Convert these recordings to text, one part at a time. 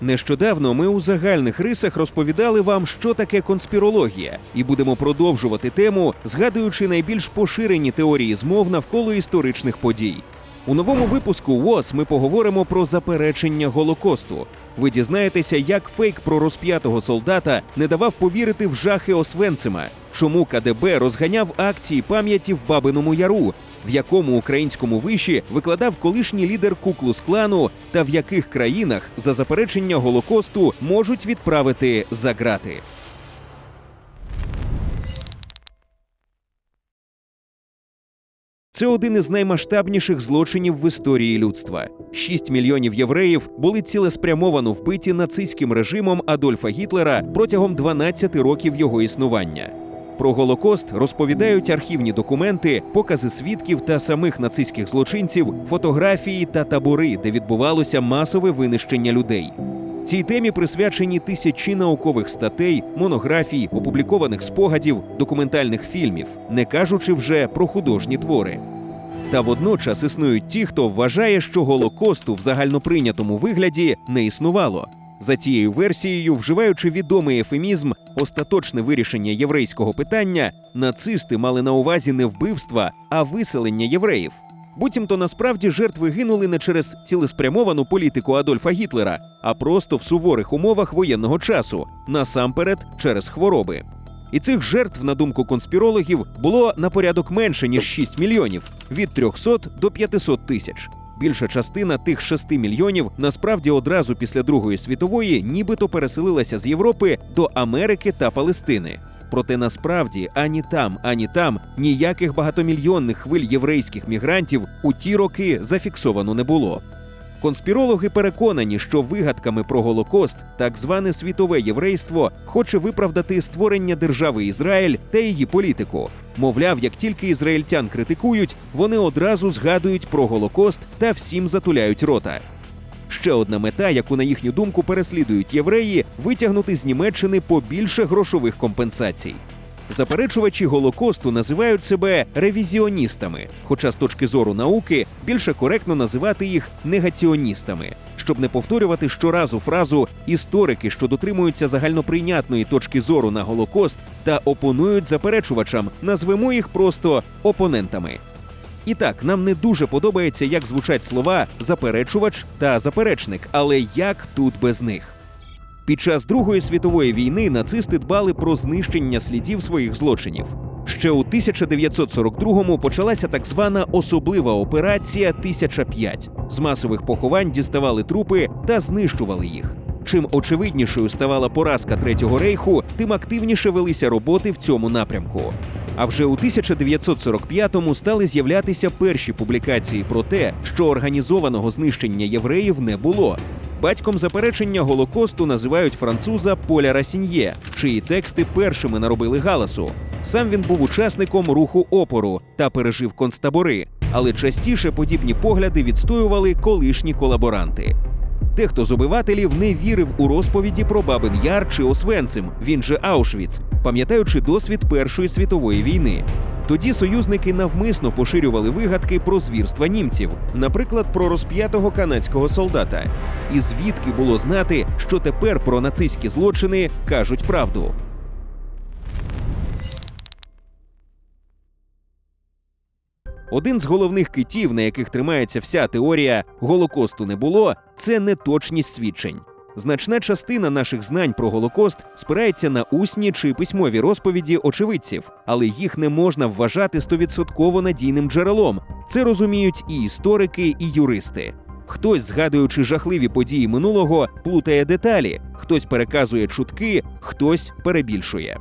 Нещодавно ми у загальних рисах розповідали вам, що таке конспірологія, і будемо продовжувати тему, згадуючи найбільш поширені теорії змов навколо історичних подій. У новому випуску ВОЗ ми поговоримо про заперечення Голокосту. Ви дізнаєтеся, як фейк про розп'ятого солдата не давав повірити в жахи Освенцима, чому КДБ розганяв акції пам'яті в Бабиному Яру, в якому українському виші викладав колишній лідер Куклус клану та в яких країнах за заперечення Голокосту можуть відправити за ґрати. Це один із наймасштабніших злочинів в історії людства. Шість мільйонів євреїв були цілеспрямовано вбиті нацистським режимом Адольфа Гітлера протягом 12 років його існування. Про Голокост розповідають архівні документи, покази свідків та самих нацистських злочинців, фотографії та табори, де відбувалося масове винищення людей. Цій темі присвячені тисячі наукових статей, монографій, опублікованих спогадів, документальних фільмів, не кажучи вже про художні твори. Та водночас існують ті, хто вважає, що Голокосту в загальноприйнятому вигляді не існувало. За цією версією, вживаючи відомий ефемізм остаточне вирішення єврейського питання, нацисти мали на увазі не вбивства, а виселення євреїв. Буцімто насправді жертви гинули не через цілеспрямовану політику Адольфа Гітлера, а просто в суворих умовах воєнного часу, насамперед через хвороби. І цих жертв, на думку конспірологів, було на порядок менше ніж 6 мільйонів від 300 до 500 тисяч. Більша частина тих 6 мільйонів насправді одразу після Другої світової нібито переселилася з Європи до Америки та Палестини. Проте насправді ані там, ані там ніяких багатомільйонних хвиль єврейських мігрантів у ті роки зафіксовано не було. Конспірологи переконані, що вигадками про Голокост так зване світове єврейство хоче виправдати створення держави Ізраїль та її політику. Мовляв, як тільки ізраїльтян критикують, вони одразу згадують про Голокост та всім затуляють рота. Ще одна мета, яку на їхню думку переслідують євреї, витягнути з Німеччини побільше грошових компенсацій. Заперечувачі Голокосту називають себе ревізіоністами, хоча з точки зору науки більше коректно називати їх негаціоністами, щоб не повторювати щоразу фразу історики, що дотримуються загальноприйнятної точки зору на Голокост та опонують заперечувачам, назвемо їх просто опонентами. І так, нам не дуже подобається, як звучать слова заперечувач та заперечник, але як тут без них? Під час Другої світової війни нацисти дбали про знищення слідів своїх злочинів. Ще у 1942-му почалася так звана особлива операція 1005. З масових поховань діставали трупи та знищували їх. Чим очевиднішою ставала поразка Третього рейху, тим активніше велися роботи в цьому напрямку. А вже у 1945-му стали з'являтися перші публікації про те, що організованого знищення євреїв не було. Батьком заперечення Голокосту називають француза Поля Расіньє, чиї тексти першими наробили галасу. Сам він був учасником руху опору та пережив концтабори, але частіше подібні погляди відстоювали колишні колаборанти. Дехто з обивателів не вірив у розповіді про Бабин Яр чи Освенцим, він же Аушвіц, пам'ятаючи досвід Першої світової війни. Тоді союзники навмисно поширювали вигадки про звірства німців, наприклад, про розп'ятого канадського солдата. І звідки було знати, що тепер про нацистські злочини кажуть правду. Один з головних китів, на яких тримається вся теорія Голокосту не було, це неточність свідчень. Значна частина наших знань про Голокост спирається на усні чи письмові розповіді очевидців, але їх не можна вважати стовідсотково надійним джерелом. Це розуміють і історики, і юристи. Хтось, згадуючи жахливі події минулого, плутає деталі, хтось переказує чутки, хтось перебільшує.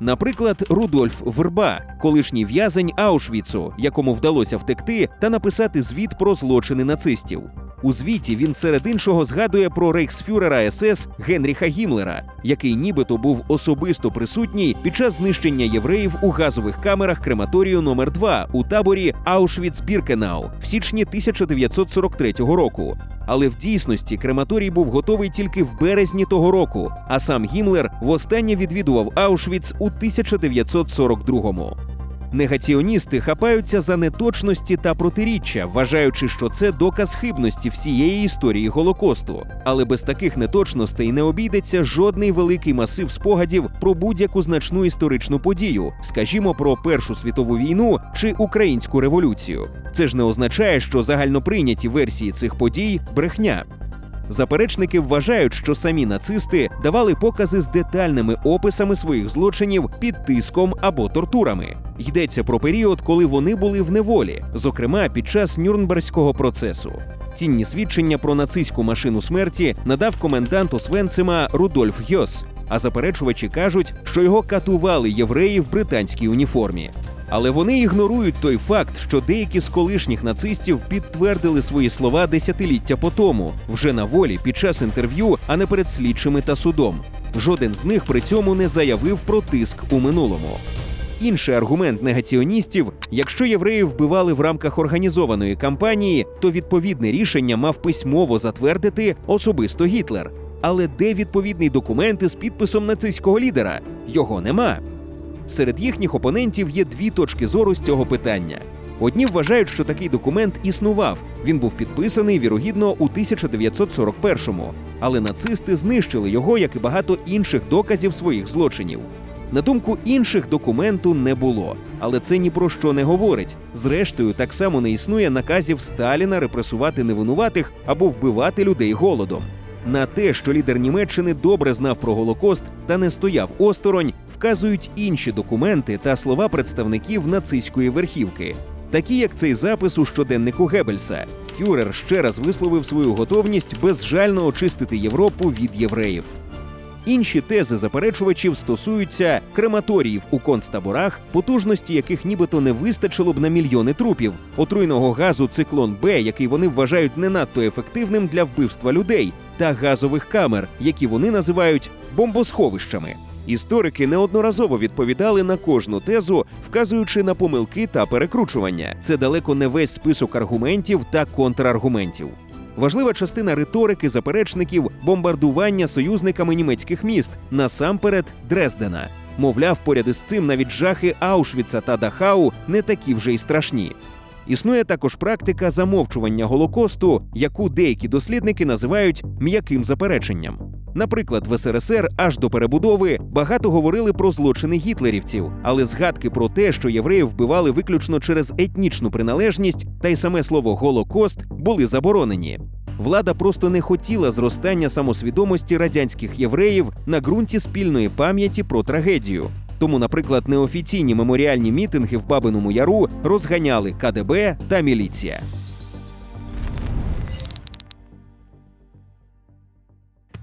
Наприклад, Рудольф Верба, колишній в'язень Аушвіцу, якому вдалося втекти та написати звіт про злочини нацистів. У звіті він серед іншого згадує про рейхсфюрера СС Генріха Гімлера, який нібито був особисто присутній під час знищення євреїв у газових камерах крематорію номер 2 у таборі Аушвіц-Біркенау в січні 1943 року. Але в дійсності крематорій був готовий тільки в березні того року, а сам Гімлер востаннє відвідував Аушвіц у 1942-му. Негаціоністи хапаються за неточності та протиріччя, вважаючи, що це доказ хибності всієї історії Голокосту. Але без таких неточностей не обійдеться жодний великий масив спогадів про будь-яку значну історичну подію, скажімо, про Першу світову війну чи українську революцію. Це ж не означає, що загальноприйняті версії цих подій брехня. Заперечники вважають, що самі нацисти давали покази з детальними описами своїх злочинів під тиском або тортурами. Йдеться про період, коли вони були в неволі, зокрема під час Нюрнберзького процесу. Цінні свідчення про нацистську машину смерті надав комендант Освенцима Рудольф Гьос. А заперечувачі кажуть, що його катували євреї в британській уніформі. Але вони ігнорують той факт, що деякі з колишніх нацистів підтвердили свої слова десятиліття по тому, вже на волі під час інтерв'ю, а не перед слідчими та судом. Жоден з них при цьому не заявив про тиск у минулому. Інший аргумент негаціоністів: якщо євреїв вбивали в рамках організованої кампанії, то відповідне рішення мав письмово затвердити особисто Гітлер. Але де відповідний документ із підписом нацистського лідера? Його нема. Серед їхніх опонентів є дві точки зору з цього питання. Одні вважають, що такий документ існував. Він був підписаний вірогідно у 1941-му, але нацисти знищили його, як і багато інших доказів своїх злочинів. На думку інших, документу не було, але це ні про що не говорить. Зрештою, так само не існує наказів Сталіна репресувати невинуватих або вбивати людей голодом. На те, що лідер Німеччини добре знав про Голокост та не стояв осторонь, вказують інші документи та слова представників нацистської верхівки, такі як цей запис у щоденнику Геббельса. Фюрер ще раз висловив свою готовність безжально очистити Європу від євреїв. Інші тези заперечувачів стосуються крематоріїв у концтаборах, потужності яких нібито не вистачило б на мільйони трупів, отруйного газу циклон Б, який вони вважають не надто ефективним для вбивства людей, та газових камер, які вони називають бомбосховищами. Історики неодноразово відповідали на кожну тезу, вказуючи на помилки та перекручування. Це далеко не весь список аргументів та контраргументів. Важлива частина риторики заперечників бомбардування союзниками німецьких міст, насамперед Дрездена. Мовляв, поряд із цим навіть жахи Аушвіца та Дахау не такі вже й страшні. Існує також практика замовчування Голокосту, яку деякі дослідники називають м'яким запереченням. Наприклад, в СРСР аж до перебудови багато говорили про злочини гітлерівців, але згадки про те, що євреїв вбивали виключно через етнічну приналежність, та й саме слово Голокост були заборонені. Влада просто не хотіла зростання самосвідомості радянських євреїв на ґрунті спільної пам'яті про трагедію. Тому, наприклад, неофіційні меморіальні мітинги в Бабиному Яру розганяли КДБ та міліція.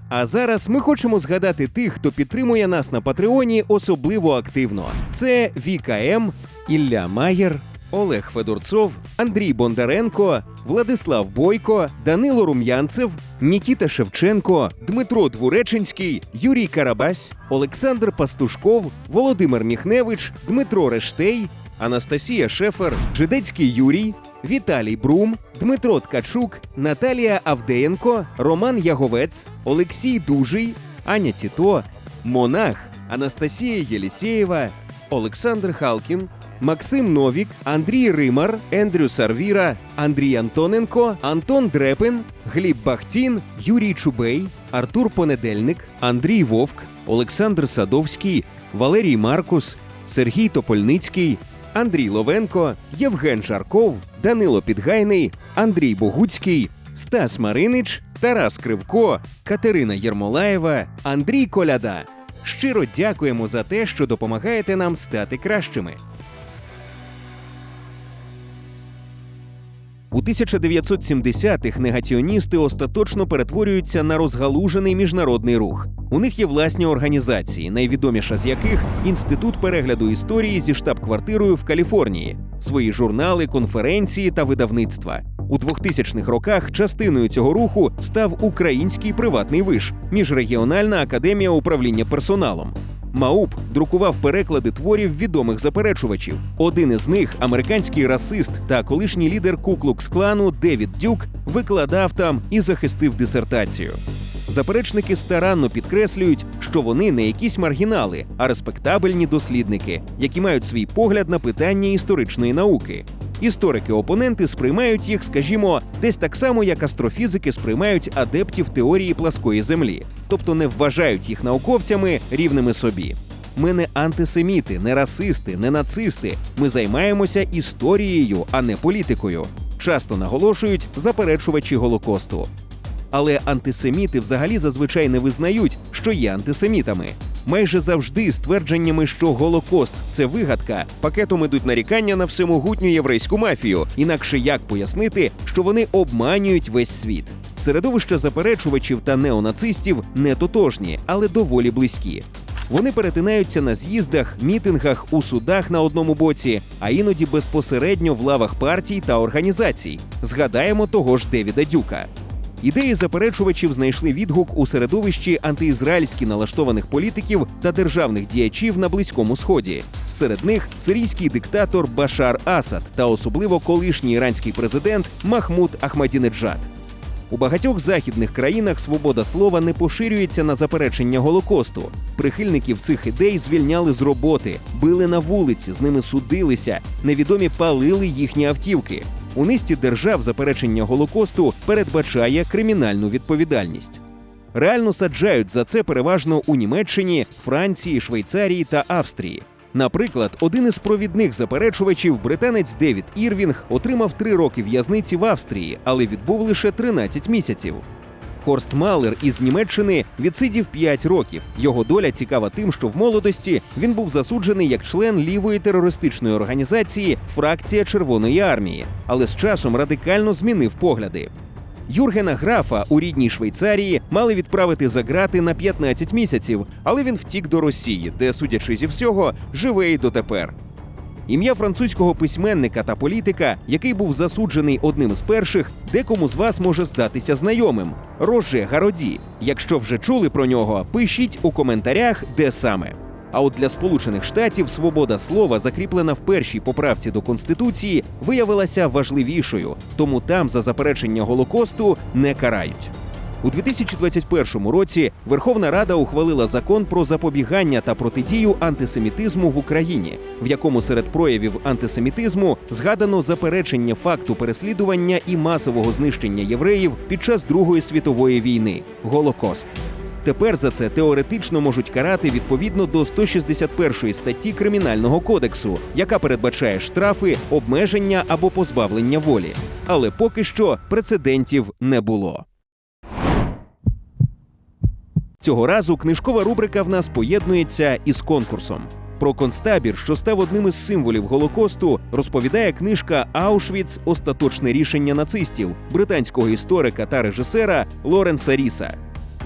А зараз ми хочемо згадати тих, хто підтримує нас на Патреоні особливо активно. Це Віка М, Ілля Маєр, Олег Федорцов, Андрій Бондаренко, Владислав Бойко, Данило Рум'янцев, Нікіта Шевченко, Дмитро Двуреченський, Юрій Карабась, Олександр Пастушков, Володимир Міхневич, Дмитро Рештей, Анастасія Шефер, Жидецький Юрій, Віталій Брум, Дмитро Ткачук, Наталія Авдеєнко, Роман Яговець, Олексій Дужий, Аня Тіто, Монах, Анастасія Єлісєєва, Олександр Халкін, Максим Новік, Андрій Римар, Ендрю Сарвіра, Андрій Антоненко, Антон Дрепин, Гліб Бахтін, Юрій Чубей, Артур Понедельник, Андрій Вовк, Олександр Садовський, Валерій Маркус, Сергій Топольницький, Андрій Ловенко, Євген Жарков, Данило Підгайний, Андрій Богуцький, Стас Маринич, Тарас Кривко, Катерина Єрмолаєва, Андрій Коляда. Щиро дякуємо за те, що допомагаєте нам стати кращими. У 1970-х негаціоністи остаточно перетворюються на розгалужений міжнародний рух. У них є власні організації, найвідоміша з яких інститут перегляду історії зі штаб-квартирою в Каліфорнії, свої журнали, конференції та видавництва. У 2000-х роках частиною цього руху став український приватний виш міжрегіональна академія управління персоналом. МАУП друкував переклади творів відомих заперечувачів. Один із них, американський расист та колишній лідер Куклукс клану Девід Дюк, викладав там і захистив дисертацію. заперечники старанно підкреслюють, що вони не якісь маргінали, а респектабельні дослідники, які мають свій погляд на питання історичної науки. Історики-опоненти сприймають їх, скажімо, десь так само, як астрофізики сприймають адептів теорії пласкої землі, тобто не вважають їх науковцями рівними собі. Ми не антисеміти, не расисти, не нацисти. Ми займаємося історією, а не політикою. Часто наголошують заперечувачі Голокосту. Але антисеміти взагалі зазвичай не визнають, що є антисемітами. Майже завжди з твердженнями, що Голокост це вигадка, пакетом ідуть нарікання на всемогутню єврейську мафію. Інакше як пояснити, що вони обманюють весь світ. Середовища заперечувачів та неонацистів не тотожні, але доволі близькі. Вони перетинаються на з'їздах, мітингах, у судах на одному боці, а іноді безпосередньо в лавах партій та організацій. Згадаємо того ж Девіда Дюка. Ідеї заперечувачів знайшли відгук у середовищі антиізраїльськи налаштованих політиків та державних діячів на Близькому Сході. Серед них сирійський диктатор Башар Асад та особливо колишній іранський президент Махмуд Ахмадінеджад. У багатьох західних країнах свобода слова не поширюється на заперечення Голокосту. Прихильників цих ідей звільняли з роботи, били на вулиці, з ними судилися, невідомі палили їхні автівки. У низці держав заперечення Голокосту передбачає кримінальну відповідальність. Реально саджають за це переважно у Німеччині, Франції, Швейцарії та Австрії. Наприклад, один із провідних заперечувачів, британець Девід Ірвінг, отримав три роки в'язниці в Австрії, але відбув лише 13 місяців. Хорст Малер із Німеччини відсидів 5 років. Його доля цікава тим, що в молодості він був засуджений як член лівої терористичної організації Фракція Червоної армії, але з часом радикально змінив погляди. Юргена Графа у рідній Швейцарії мали відправити за грати на 15 місяців, але він втік до Росії, де, судячи зі всього, живе й дотепер. Ім'я французького письменника та політика, який був засуджений одним з перших, декому з вас може здатися знайомим Роже Гароді. Якщо вже чули про нього, пишіть у коментарях, де саме. А от для Сполучених Штатів свобода слова, закріплена в першій поправці до конституції, виявилася важливішою, тому там за заперечення голокосту не карають. У 2021 році Верховна Рада ухвалила закон про запобігання та протидію антисемітизму в Україні, в якому серед проявів антисемітизму згадано заперечення факту переслідування і масового знищення євреїв під час Другої світової війни Голокост. Тепер за це теоретично можуть карати відповідно до 161 статті Кримінального кодексу, яка передбачає штрафи, обмеження або позбавлення волі. Але поки що прецедентів не було. Цього разу книжкова рубрика в нас поєднується із конкурсом. Про концтабір, що став одним із символів Голокосту, розповідає книжка Аушвіц Остаточне рішення нацистів британського історика та режисера Лоренса Ріса.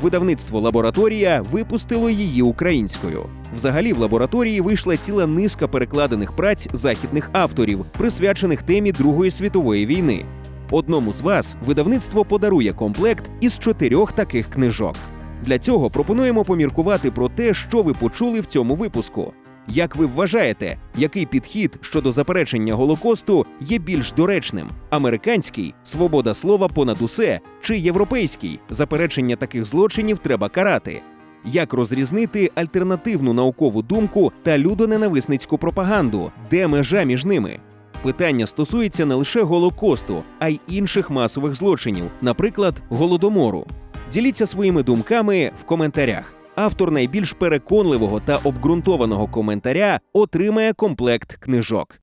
Видавництво Лабораторія випустило її українською. Взагалі, в лабораторії вийшла ціла низка перекладених праць західних авторів, присвячених темі Другої світової війни. Одному з вас видавництво подарує комплект із чотирьох таких книжок. Для цього пропонуємо поміркувати про те, що ви почули в цьому випуску. Як ви вважаєте, який підхід щодо заперечення Голокосту є більш доречним: американський свобода слова понад усе, чи європейський заперечення таких злочинів треба карати? Як розрізнити альтернативну наукову думку та людоненависницьку пропаганду? Де межа між ними? Питання стосується не лише Голокосту, а й інших масових злочинів, наприклад, голодомору. Діліться своїми думками в коментарях. Автор найбільш переконливого та обґрунтованого коментаря отримає комплект книжок.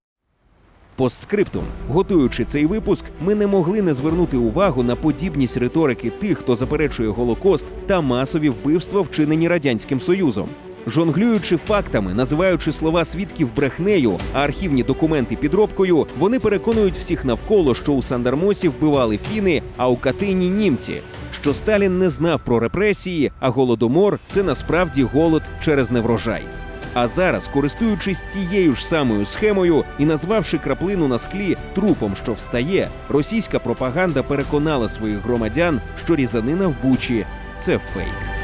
Постскриптум. Готуючи цей випуск, ми не могли не звернути увагу на подібність риторики тих, хто заперечує Голокост та масові вбивства, вчинені радянським союзом. Жонглюючи фактами, називаючи слова свідків брехнею, а архівні документи підробкою, вони переконують всіх навколо, що у Сандармосі вбивали фіни, а у Катині німці. Що Сталін не знав про репресії, а голодомор це насправді голод через неврожай. А зараз, користуючись тією ж самою схемою і назвавши краплину на склі трупом, що встає, російська пропаганда переконала своїх громадян, що різанина в Бучі це фейк.